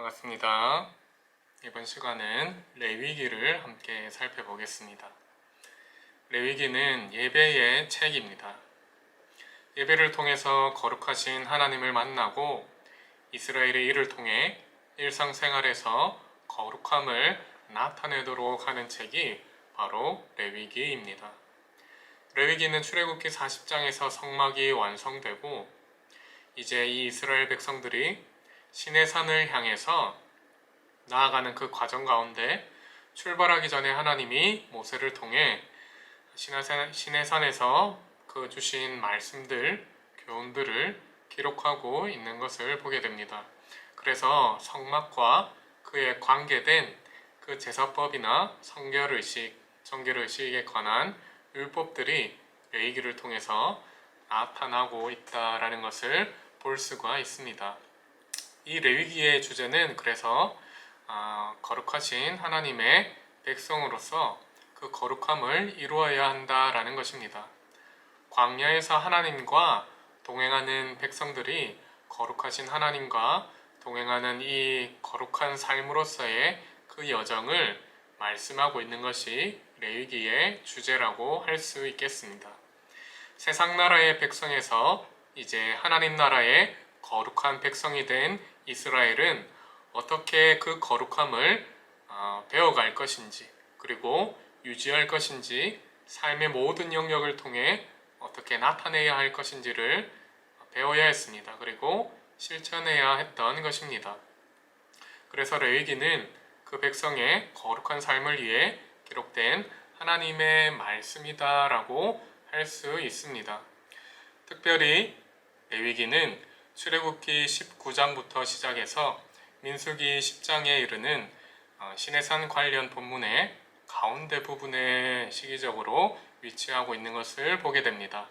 반갑습니다. 이번 시간은 레위기를 함께 살펴보겠습니다. 레위기는 예배의 책입니다. 예배를 통해서 거룩하신 하나님을 만나고 이스라엘의 일을 통해 일상생활에서 거룩함을 나타내도록 하는 책이 바로 레위기입니다. 레위기는 출애굽기 40장에서 성막이 완성되고 이제 이 이스라엘 백성들이 신의 산을 향해서 나아가는 그 과정 가운데 출발하기 전에 하나님이 모세를 통해 신의 산에서 그 주신 말씀들, 교훈들을 기록하고 있는 것을 보게 됩니다. 그래서 성막과 그에 관계된 그 제사법이나 성결의식, 정결의식에 관한 율법들이 레이기를 통해서 나타나고 있다라는 것을 볼 수가 있습니다. 이 레위기의 주제는 그래서 아, 거룩하신 하나님의 백성으로서 그 거룩함을 이루어야 한다라는 것입니다. 광야에서 하나님과 동행하는 백성들이 거룩하신 하나님과 동행하는 이 거룩한 삶으로서의 그 여정을 말씀하고 있는 것이 레위기의 주제라고 할 수 있겠습니다. 세상 나라의 백성에서 이제 하나님 나라의 거룩한 백성이 된 이스라엘은 어떻게 그 거룩함을 어, 배워갈 것인지 그리고 유지할 것인지 삶의 모든 영역을 통해 어떻게 나타내야 할 것인지를 배워야 했습니다. 그리고 실천해야 했던 것입니다. 그래서 레위기는 그 백성의 거룩한 삶을 위해 기록된 하나님의 말씀이다라고 할 수 있습니다. 특별히 레위기는 출애굽기 19장부터 시작해서 민수기 10장에 이르는 어, 시내산 관련 본문의 가운데 부분에 시기적으로 위치하고 있는 것을 보게 됩니다.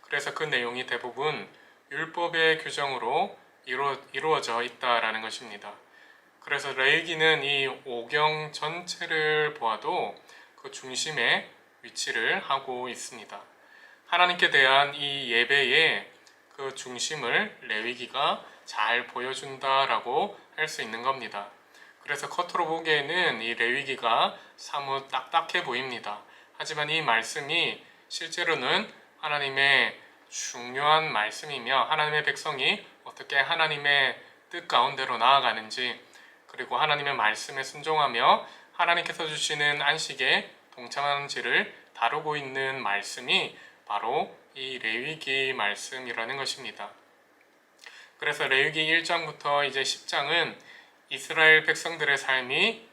그래서 그 내용이 대부분 율법의 규정으로 이루, 이루어져 있다라는 것입니다. 그래서 레이기는 이 오경 전체를 보아도 그 중심에 위치를 하고 있습니다. 하나님께 대한 이 예배의 그 중심을 레위기가 잘 보여준다라고 할 수 있는 겁니다. 그래서 겉으로 보기에는 이 레위기가 사뭇 딱딱해 보입니다. 하지만 이 말씀이 실제로는 하나님의 중요한 말씀이며 하나님의 백성이 어떻게 하나님의 뜻 가운데로 나아가는지 그리고 하나님의 말씀에 순종하며 하나님께서 주시는 안식에 동참하는지를 다루고 있는 말씀이 바로 이 레위기 말씀이라는 것입니다. 그래서 레위기 1장부터 이제 10장은 이스라엘 백성들의 삶이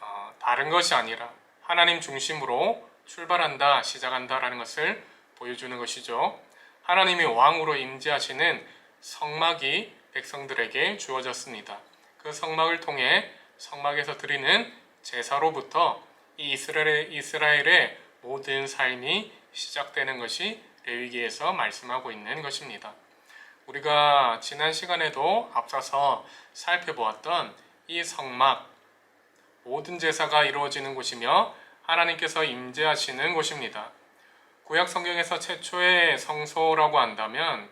어, 다른 것이 아니라 하나님 중심으로 출발한다, 시작한다라는 것을 보여주는 것이죠. 하나님이 왕으로 임재하시는 성막이 백성들에게 주어졌습니다. 그 성막을 통해 성막에서 드리는 제사로부터 이 이스라엘의, 이스라엘의 모든 삶이 시작되는 것이 레위기에서 말씀하고 있는 것입니다. 우리가 지난 시간에도 앞서서 살펴보았던 이 성막 모든 제사가 이루어지는 곳이며 하나님께서 임재하시는 곳입니다. 구약 성경에서 최초의 성소라고 한다면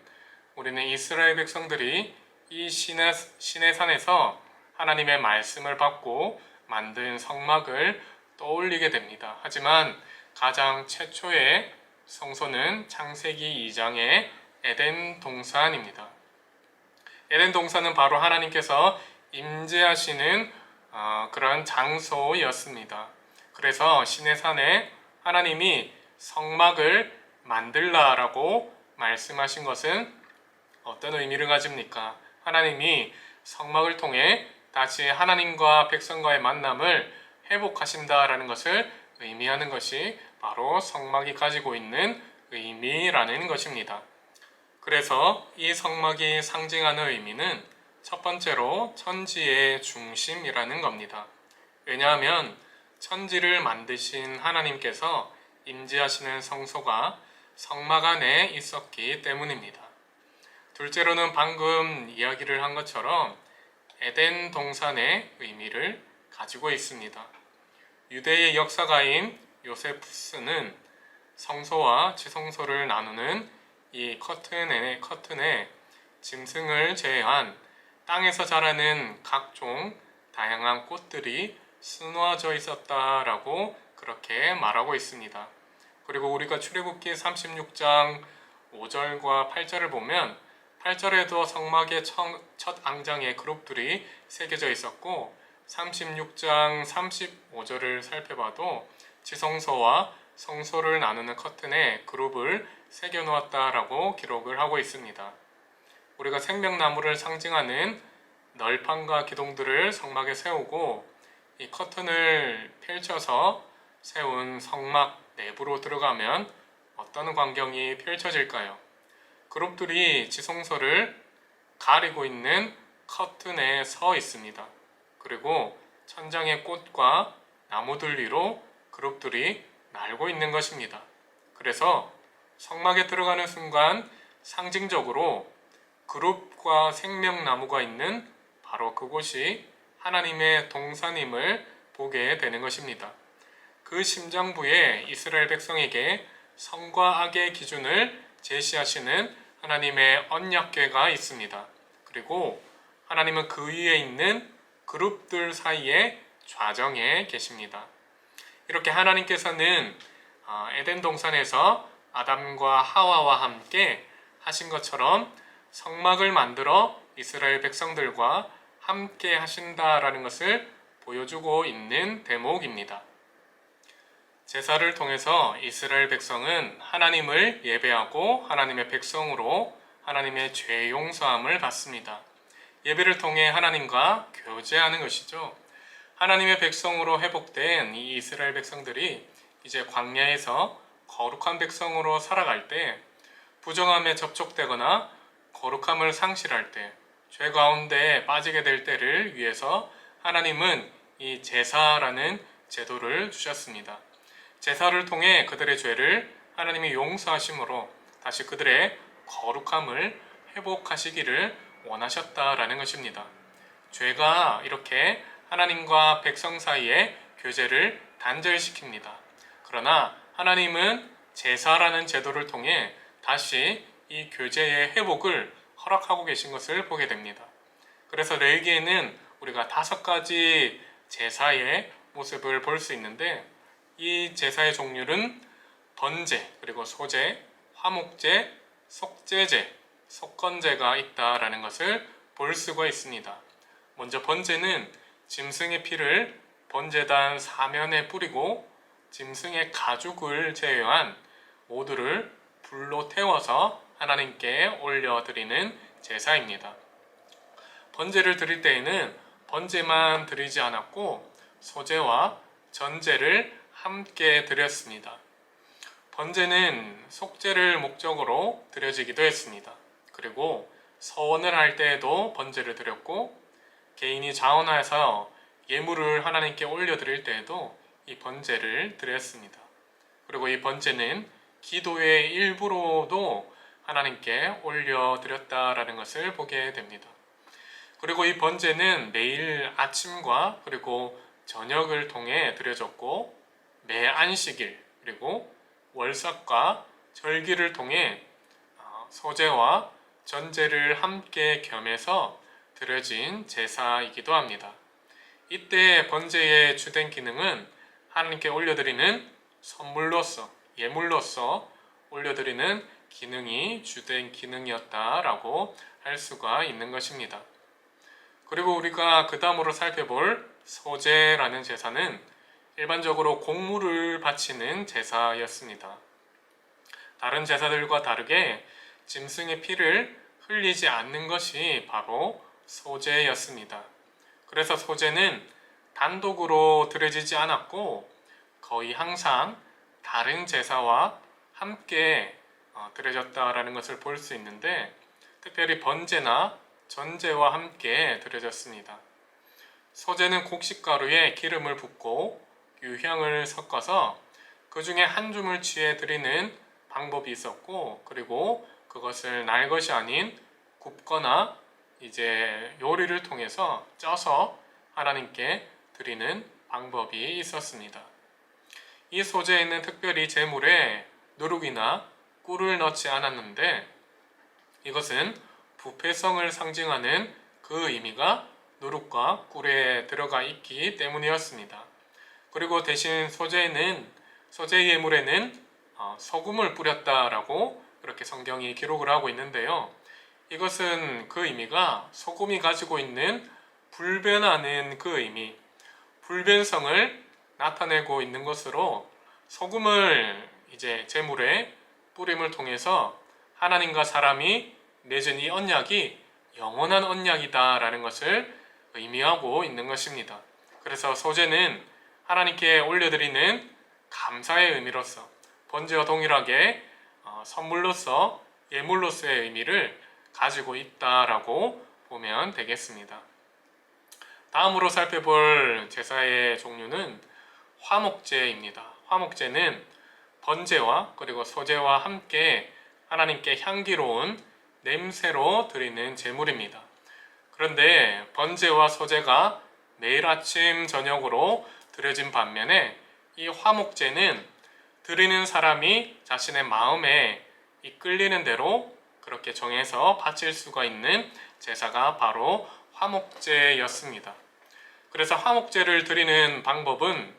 우리는 이스라엘 백성들이 이 신의, 신의 산에서 하나님의 말씀을 받고 만든 성막을 떠올리게 됩니다. 하지만 가장 최초의 성소는 창세기 2장의 에덴 동산입니다. 에덴 동산은 바로 하나님께서 임재하시는 어, 그런 장소였습니다. 그래서 신의 산에 하나님이 성막을 만들라라고 말씀하신 것은 어떤 의미를 가집니까? 하나님이 성막을 통해 다시 하나님과 백성과의 만남을 회복하신다라는 것을 의미하는 것이 바로 성막이 가지고 있는 의미라는 것입니다. 그래서 이 성막이 상징하는 의미는 첫 번째로 천지의 중심이라는 겁니다. 왜냐하면 천지를 만드신 하나님께서 임재하시는 성소가 성막 안에 있었기 때문입니다. 둘째로는 방금 이야기를 한 것처럼 에덴 동산의 의미를 가지고 있습니다. 유대의 역사가인 요세푸스는 성소와 지성소를 나누는 이 커튼의 커튼에 짐승을 제외한 땅에서 자라는 각종 다양한 꽃들이 수놓아져 있었다라고 그렇게 말하고 있습니다. 그리고 우리가 출애굽기 36장 5절과 8절을 보면 8절에도 성막의 청- 첫 앙장에 그룹들이 새겨져 있었고 36장 35절을 살펴봐도 지성소와 성소를 나누는 커튼에 그룹을 새겨 놓았다라고 기록을 하고 있습니다. 우리가 생명나무를 상징하는 널판과 기둥들을 성막에 세우고 이 커튼을 펼쳐서 세운 성막 내부로 들어가면 어떤 광경이 펼쳐질까요? 그룹들이 지성소를 가리고 있는 커튼에 서 있습니다. 그리고 천장의 꽃과 나무들 위로 그룹들이 날고 있는 것입니다. 그래서 성막에 들어가는 순간 상징적으로 그룹과 생명나무가 있는 바로 그곳이 하나님의 동산임을 보게 되는 것입니다. 그 심장부에 이스라엘 백성에게 성과 악의 기준을 제시하시는 하나님의 언약궤가 있습니다. 그리고 하나님은 그 위에 있는 그룹들 사이에 좌정에 계십니다. 이렇게 하나님께서는 아, 에덴 동산에서 아담과 하와와 함께 하신 것처럼 성막을 만들어 이스라엘 백성들과 함께 하신다라는 것을 보여주고 있는 대목입니다. 제사를 통해서 이스라엘 백성은 하나님을 예배하고 하나님의 백성으로 하나님의 죄 용서함을 받습니다. 예배를 통해 하나님과 교제하는 것이죠. 하나님의 백성으로 회복된 이 이스라엘 백성들이 이제 광야에서 거룩한 백성으로 살아갈 때 부정함에 접촉되거나 거룩함을 상실할 때, 죄 가운데 빠지게 될 때를 위해서 하나님은 이 제사라는 제도를 주셨습니다. 제사를 통해 그들의 죄를 하나님이 용서하심으로 다시 그들의 거룩함을 회복하시기를 원하셨다라는 것입니다. 죄가 이렇게 하나님과 백성 사이의 교제를 단절시킵니다. 그러나 하나님은 제사라는 제도를 통해 다시 이 교제의 회복을 허락하고 계신 것을 보게 됩니다. 그래서 레위기에는 우리가 다섯 가지 제사의 모습을 볼 수 있는데 이 제사의 종류는 번제, 그리고 소제, 화목제, 속제제, 속건제가 있다라는 것을 볼 수가 있습니다. 먼저 번제는 짐승의 피를 번제단 사면에 뿌리고 짐승의 가죽을 제외한 모두를 불로 태워서 하나님께 올려드리는 제사입니다. 번제를 드릴 때에는 번제만 드리지 않았고 소제와 전제를 함께 드렸습니다. 번제는 속죄를 목적으로 드려지기도 했습니다. 그리고 서원을 할 때에도 번제를 드렸고 개인이 자원하여서 예물을 하나님께 올려드릴 때에도 이 번제를 드렸습니다. 그리고 이 번제는 기도의 일부로도 하나님께 올려드렸다라는 것을 보게 됩니다. 그리고 이 번제는 매일 아침과 그리고 저녁을 통해 드려졌고 매 안식일 그리고 월삭과 절기를 통해 어, 소제와 전제를 함께 겸해서 드려진 제사이기도 합니다. 이때 번제의 주된 기능은 하나님께 올려드리는 선물로서 예물로서 올려드리는 기능이 주된 기능이었다라고 할 수가 있는 것입니다. 그리고 우리가 그 다음으로 살펴볼 소제라는 제사는 일반적으로 곡물을 바치는 제사였습니다. 다른 제사들과 다르게 짐승의 피를 흘리지 않는 것이 바로 소제였습니다. 그래서 소제는 단독으로 드려지지 않았고 거의 항상 다른 제사와 함께 어, 드려졌다라는 것을 볼 수 있는데 특별히 번제나 전제와 함께 드려졌습니다. 소제는 곡식가루에 기름을 붓고 유향을 섞어서 그 중에 한 줌을 취해 드리는 방법이 있었고 그리고 그것을 날 것이 아닌 굽거나 이제 요리를 통해서 쪄서 하나님께 드리는 방법이 있었습니다. 이 소재에는 특별히 제물에 누룩이나 꿀을 넣지 않았는데 이것은 부패성을 상징하는 그 의미가 누룩과 꿀에 들어가 있기 때문이었습니다. 그리고 대신 소재는 소재 예물에는 어, 소금을 뿌렸다라고 그렇게 성경이 기록을 하고 있는데요. 이것은 그 의미가 소금이 가지고 있는 불변하는 그 의미, 불변성을 나타내고 있는 것으로 소금을 이제 제물에 뿌림을 통해서 하나님과 사람이 맺은 이 언약이 영원한 언약이다라는 것을 의미하고 있는 것입니다. 그래서 소재는 하나님께 올려드리는 감사의 의미로서 번제와 동일하게 어, 선물로서 예물로서의 의미를 가지고 있다라고 보면 되겠습니다. 다음으로 살펴볼 제사의 종류는 화목제입니다. 화목제는 번제와 그리고 소제와 함께 하나님께 향기로운 냄새로 드리는 제물입니다. 그런데 번제와 소제가 매일 아침 저녁으로 드려진 반면에 이 화목제는 드리는 사람이 자신의 마음에 이끌리는 대로 그렇게 정해서 바칠 수가 있는 제사가 바로 화목제였습니다. 그래서 화목제를 드리는 방법은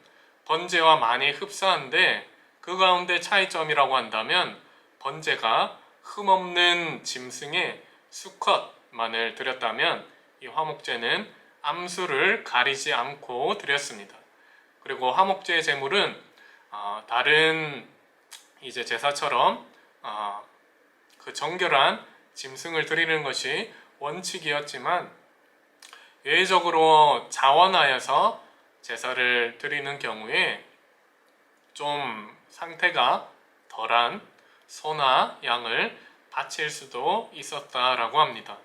번제와 많이 흡사한데 그 가운데 차이점이라고 한다면 번제가 흠없는 짐승의 수컷만을 드렸다면 이 화목제는 암수를 가리지 않고 드렸습니다. 그리고 화목제의 제물은 어, 다른 이제 제사처럼 어, 그 정결한 짐승을 드리는 것이 원칙이었지만 예외적으로 자원하여서 제사를 드리는 경우에 좀 상태가 덜한 소나 양을 바칠 수도 있었다라고 합니다.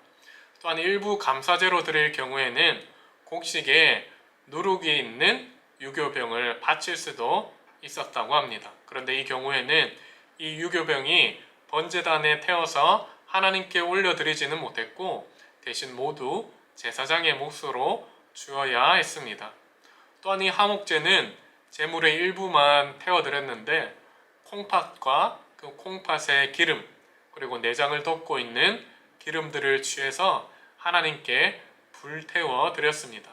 또한 일부 감사제로 드릴 경우에는 곡식에 누룩이 있는 유교병을 바칠 수도 있었다고 합니다. 그런데 이 경우에는 이 유교병이 번제단에 태워서 하나님께 올려드리지는 못했고 대신 모두 제사장의 몫으로 주어야 했습니다. 또한 이 하목제는 제물의 일부만 태워드렸는데 콩팥과 그 콩팥의 기름 그리고 내장을 덮고 있는 기름들을 취해서 하나님께 불태워 드렸습니다.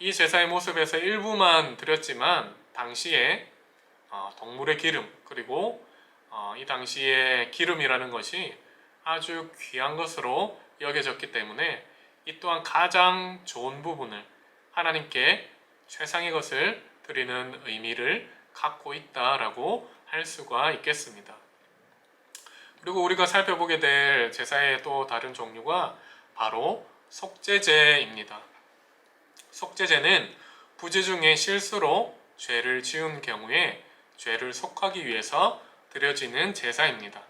이 제사의 모습에서 일부만 드렸지만 당시에 어, 동물의 기름 그리고 어, 이 당시에 기름이라는 것이 아주 귀한 것으로 여겨졌기 때문에 이 또한 가장 좋은 부분을 하나님께 최상의 것을 드리는 의미를 갖고 있다라고 할 수가 있겠습니다. 그리고 우리가 살펴보게 될 제사의 또 다른 종류가 바로 속죄제입니다. 속죄제는 부재 중에 실수로 죄를 지은 경우에 죄를 속하기 위해서 드려지는 제사입니다.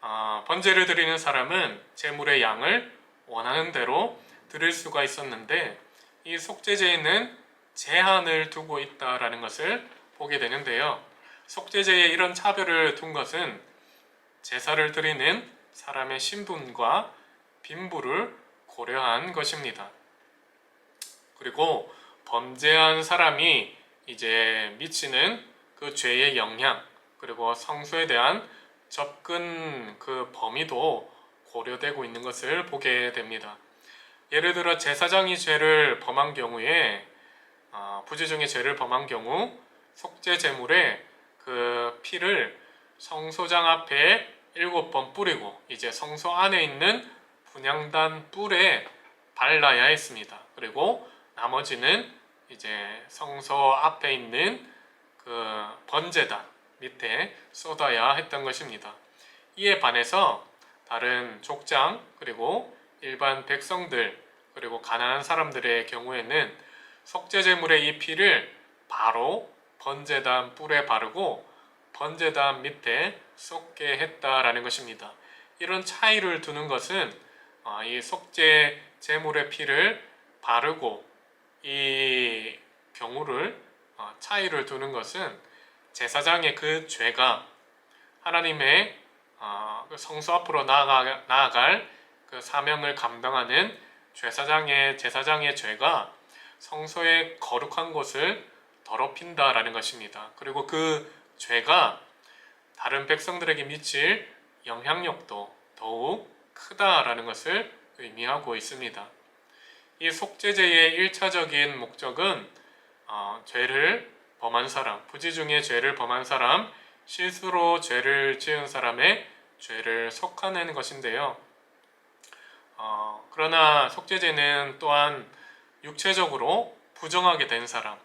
아, 번제를 드리는 사람은 제물의 양을 원하는 대로 드릴 수가 있었는데 이 속죄제에는 제한을 두고 있다라는 것을 보게 되는데요. 속죄제에 이런 차별을 둔 것은 제사를 드리는 사람의 신분과 빈부를 고려한 것입니다. 그리고 범죄한 사람이 이제 미치는 그 죄의 영향 그리고 성소에 대한 접근 그 범위도 고려되고 있는 것을 보게 됩니다. 예를 들어 제사장이 죄를 범한 경우에 어, 부재 중에 죄를 범한 경우 속죄 제물에 그 피를 성소장 앞에 일곱 번 뿌리고 이제 성소 안에 있는 분향단 뿔에 발라야 했습니다. 그리고 나머지는 이제 성소 앞에 있는 그 번제단 밑에 쏟아야 했던 것입니다. 이에 반해서 다른 족장 그리고 일반 백성들 그리고 가난한 사람들의 경우에는 속죄제물의 이 피를 바로 번제단 뿔에 바르고 번제단 밑에 쏟게 했다라는 것입니다. 이런 차이를 두는 것은 어, 이 속죄 제물의 피를 바르고 이 경우를 어, 차이를 두는 것은 제사장의 그 죄가 하나님의 어, 그 성소 앞으로 나아갈 그 사명을 감당하는 제사장의 제사장의 죄가 성소의 거룩한 곳을 더럽힌다라는 것입니다. 그리고 그 죄가 다른 백성들에게 미칠 영향력도 더욱 크다라는 것을 의미하고 있습니다. 이 속죄제의 1차적인 목적은 어, 죄를 범한 사람, 부지 중에 죄를 범한 사람, 실수로 죄를 지은 사람의 죄를 속하는 것인데요. 어, 그러나 속죄제는 또한 육체적으로 부정하게 된 사람,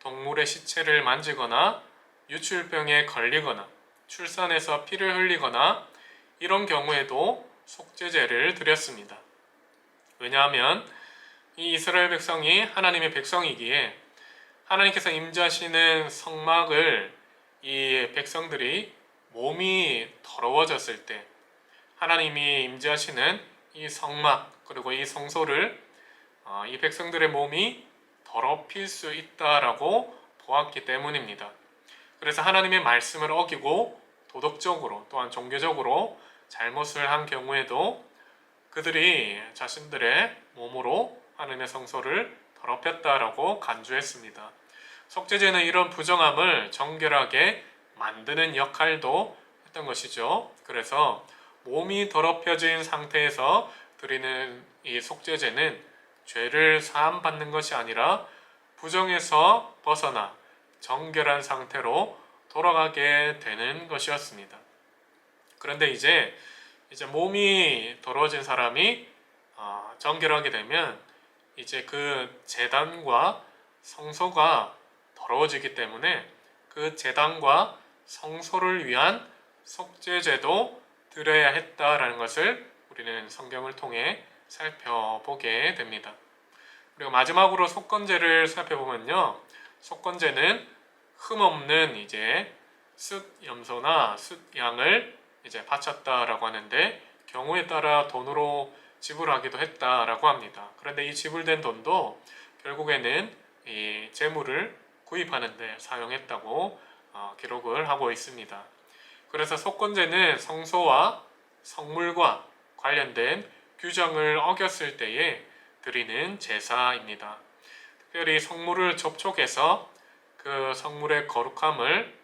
동물의 시체를 만지거나 유출병에 걸리거나 출산해서 피를 흘리거나 이런 경우에도 속죄제를 드렸습니다. 왜냐하면 이 이스라엘 백성이 하나님의 백성이기에 하나님께서 임자시는 성막을 이 백성들이 몸이 더러워졌을 때 하나님이 임자시는 이 성막 그리고 이 성소를 어, 이 백성들의 몸이 더럽힐 수 있다라고 보았기 때문입니다. 그래서 하나님의 말씀을 어기고 도덕적으로 또한 종교적으로 잘못을 한 경우에도 그들이 자신들의 몸으로 하나님의 성소를 더럽혔다라고 간주했습니다. 속죄제는 이런 부정함을 정결하게 만드는 역할도 했던 것이죠. 그래서 몸이 더럽혀진 상태에서 드리는 이 속죄제는 죄를 사함 받는 것이 아니라 부정에서 벗어나 정결한 상태로 돌아가게 되는 것이었습니다. 그런데 이제 이제 몸이 더러워진 사람이 어, 정결하게 되면 이제 그 재단과 성소가 더러워지기 때문에 그 재단과 성소를 위한 속죄제도 드려야 했다라는 것을 우리는 성경을 통해 살펴보게 됩니다. 그리고 마지막으로 속건제를 살펴보면요. 속건제는 흠 없는 이제 숫 염소나 숫 양을 이제 바쳤다라고 하는데 경우에 따라 돈으로 지불하기도 했다라고 합니다. 그런데 이 지불된 돈도 결국에는 이 재물을 구입하는데 사용했다고 어, 기록을 하고 있습니다. 그래서 속건제는 성소와 성물과 관련된 규정을 어겼을 때에 드리는 제사입니다. 특별히 성물을 접촉해서 그 성물의 거룩함을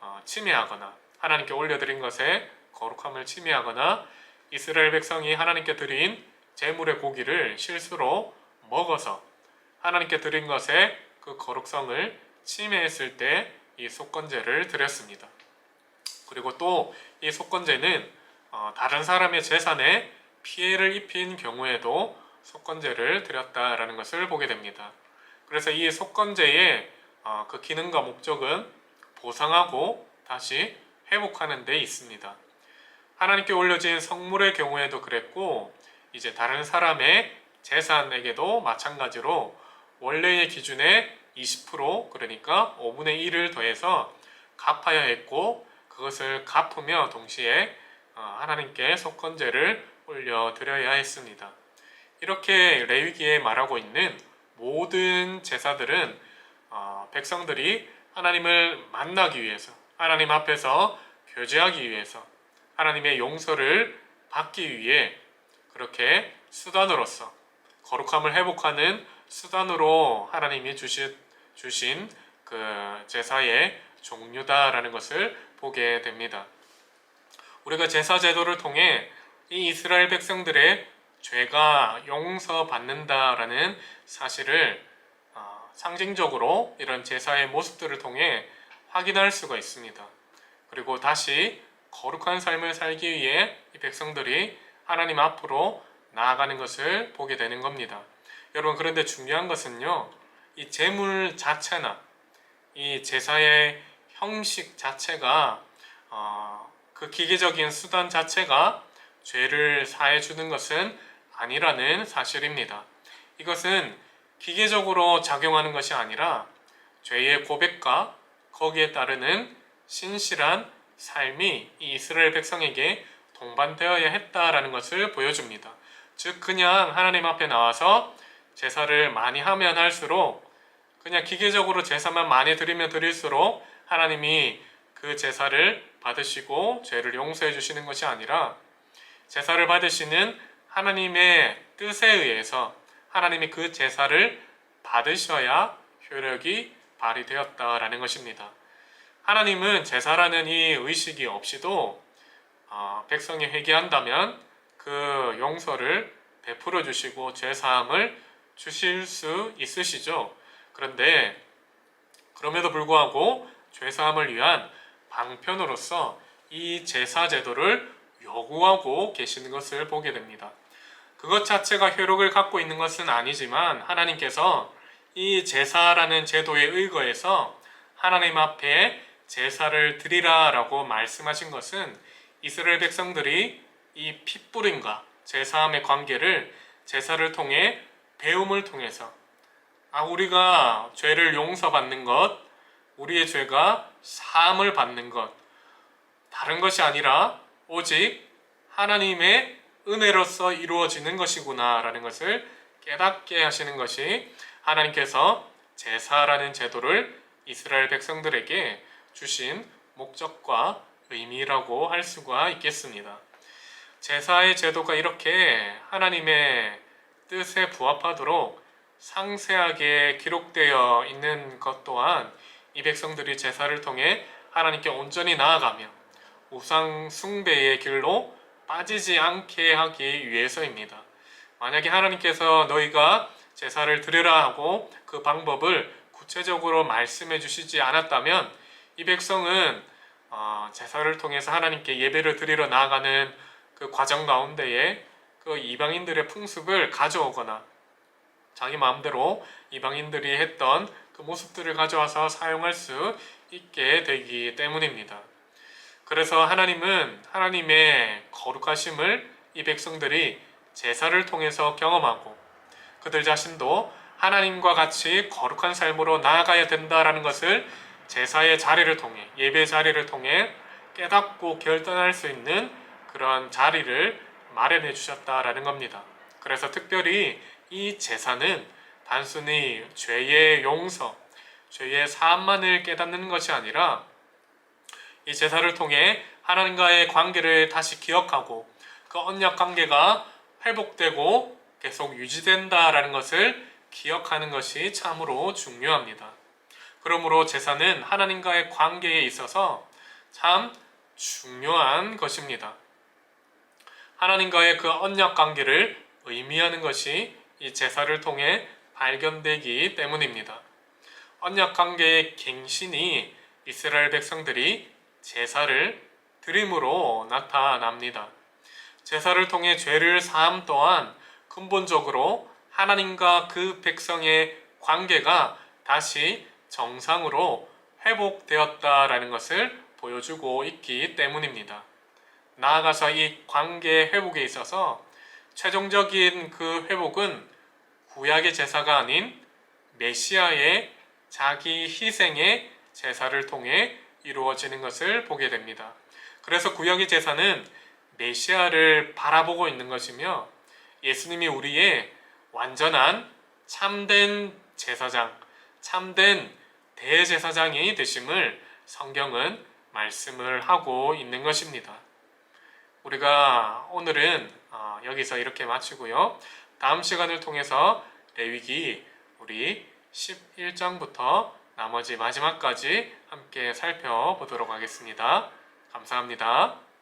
어, 침해하거나 하나님께 올려드린 것에 거룩함을 침해하거나 이스라엘 백성이 하나님께 드린 제물의 고기를 실수로 먹어서 하나님께 드린 것에 그 거룩성을 침해했을 때 이 속건제를 드렸습니다. 그리고 또 이 속건제는 어, 다른 사람의 재산에 피해를 입힌 경우에도 속건제를 드렸다라는 것을 보게 됩니다. 그래서 이 속건제의 어, 그 기능과 목적은 보상하고 다시 회복하는 데 있습니다. 하나님께 올려진 성물의 경우에도 그랬고 이제 다른 사람의 재산에게도 마찬가지로 원래의 기준에 20% 그러니까 5분의 1을 더해서 갚아야 했고 그것을 갚으며 동시에 어, 하나님께 속건제를 올려드려야 했습니다. 이렇게 레위기에 말하고 있는 모든 제사들은 어, 백성들이 하나님을 만나기 위해서 하나님 앞에서 교제하기 위해서 하나님의 용서를 받기 위해 그렇게 수단으로서 거룩함을 회복하는 수단으로 하나님이 주신, 주신 그 제사의 종류다라는 것을 보게 됩니다. 우리가 제사 제도를 통해 이 이스라엘 백성들의 죄가 용서받는다라는 사실을 어, 상징적으로 이런 제사의 모습들을 통해 확인할 수가 있습니다. 그리고 다시 거룩한 삶을 살기 위해 이 백성들이 하나님 앞으로 나아가는 것을 보게 되는 겁니다. 여러분 그런데 중요한 것은요. 이 제물 자체나 이 제사의 형식 자체가 어, 그 기계적인 수단 자체가 죄를 사해 주는 것은 아니라는 사실입니다. 이것은 기계적으로 작용하는 것이 아니라 죄의 고백과 거기에 따르는 신실한 삶이 이 이스라엘 백성에게 동반되어야 했다라는 것을 보여줍니다. 즉 그냥 하나님 앞에 나와서 제사를 많이 하면 할수록 그냥 기계적으로 제사만 많이 드리면 드릴수록 하나님이 그 제사를 받으시고 죄를 용서해 주시는 것이 아니라 제사를 받으시는 하나님의 뜻에 의해서 하나님이 그 제사를 받으셔야 효력이 발휘되었다라는 것입니다. 하나님은 제사라는 이 의식이 없이도 어, 백성이 회개한다면 그 용서를 베풀어 주시고 죄 사함을 주실 수 있으시죠. 그런데 그럼에도 불구하고 죄 사함을 위한 방편으로서 이 제사 제도를 요구하고 계시는 것을 보게 됩니다. 그것 자체가 효력을 갖고 있는 것은 아니지만 하나님께서 이 제사라는 제도에 의거해서 하나님 앞에 제사를 드리라라고 말씀하신 것은 이스라엘 백성들이 이 핏부림과 제사함의 관계를 제사를 통해 배움을 통해서 아 우리가 죄를 용서받는 것, 우리의 죄가 사함을 받는 것 다른 것이 아니라 오직 하나님의 은혜로서 이루어지는 것이구나라는 것을 깨닫게 하시는 것이 하나님께서 제사라는 제도를 이스라엘 백성들에게 주신 목적과 의미라고 할 수가 있겠습니다. 제사의 제도가 이렇게 하나님의 뜻에 부합하도록 상세하게 기록되어 있는 것 또한 이 백성들이 제사를 통해 하나님께 온전히 나아가며 우상 숭배의 길로 빠지지 않게 하기 위해서입니다. 만약에 하나님께서 너희가 제사를 드리라 하고 그 방법을 구체적으로 말씀해 주시지 않았다면 이 백성은 어, 제사를 통해서 하나님께 예배를 드리러 나아가는 그 과정 가운데에 그 이방인들의 풍습을 가져오거나 자기 마음대로 이방인들이 했던 그 모습들을 가져와서 사용할 수 있게 되기 때문입니다. 그래서 하나님은 하나님의 거룩하심을 이 백성들이 제사를 통해서 경험하고 그들 자신도 하나님과 같이 거룩한 삶으로 나아가야 된다라는 것을 제사의 자리를 통해 예배 자리를 통해 깨닫고 결단할 수 있는 그런 자리를 마련해 주셨다라는 겁니다. 그래서 특별히 이 제사는 단순히 죄의 용서, 죄의 사함만을 깨닫는 것이 아니라 이 제사를 통해 하나님과의 관계를 다시 기억하고 그 언약 관계가 회복되고 계속 유지된다라는 것을 기억하는 것이 참으로 중요합니다. 그러므로 제사는 하나님과의 관계에 있어서 참 중요한 것입니다. 하나님과의 그 언약 관계를 의미하는 것이 이 제사를 통해 발견되기 때문입니다. 언약 관계의 갱신이 이스라엘 백성들이 제사를 드림으로 나타납니다. 제사를 통해 죄를 사함 또한 근본적으로 하나님과 그 백성의 관계가 다시 정상으로 회복되었다라는 것을 보여주고 있기 때문입니다. 나아가서 이 관계 회복에 있어서 최종적인 그 회복은 구약의 제사가 아닌 메시아의 자기 희생의 제사를 통해 이루어지는 것을 보게 됩니다. 그래서 구약의 제사는 메시아를 바라보고 있는 것이며 예수님이 우리의 완전한 참된 제사장, 참된 대제사장이 되심을 성경은 말씀을 하고 있는 것입니다. 우리가 오늘은 어, 여기서 이렇게 마치고요. 다음 시간을 통해서 레위기 우리 11장부터 나머지 마지막까지 함께 살펴보도록 하겠습니다. 감사합니다.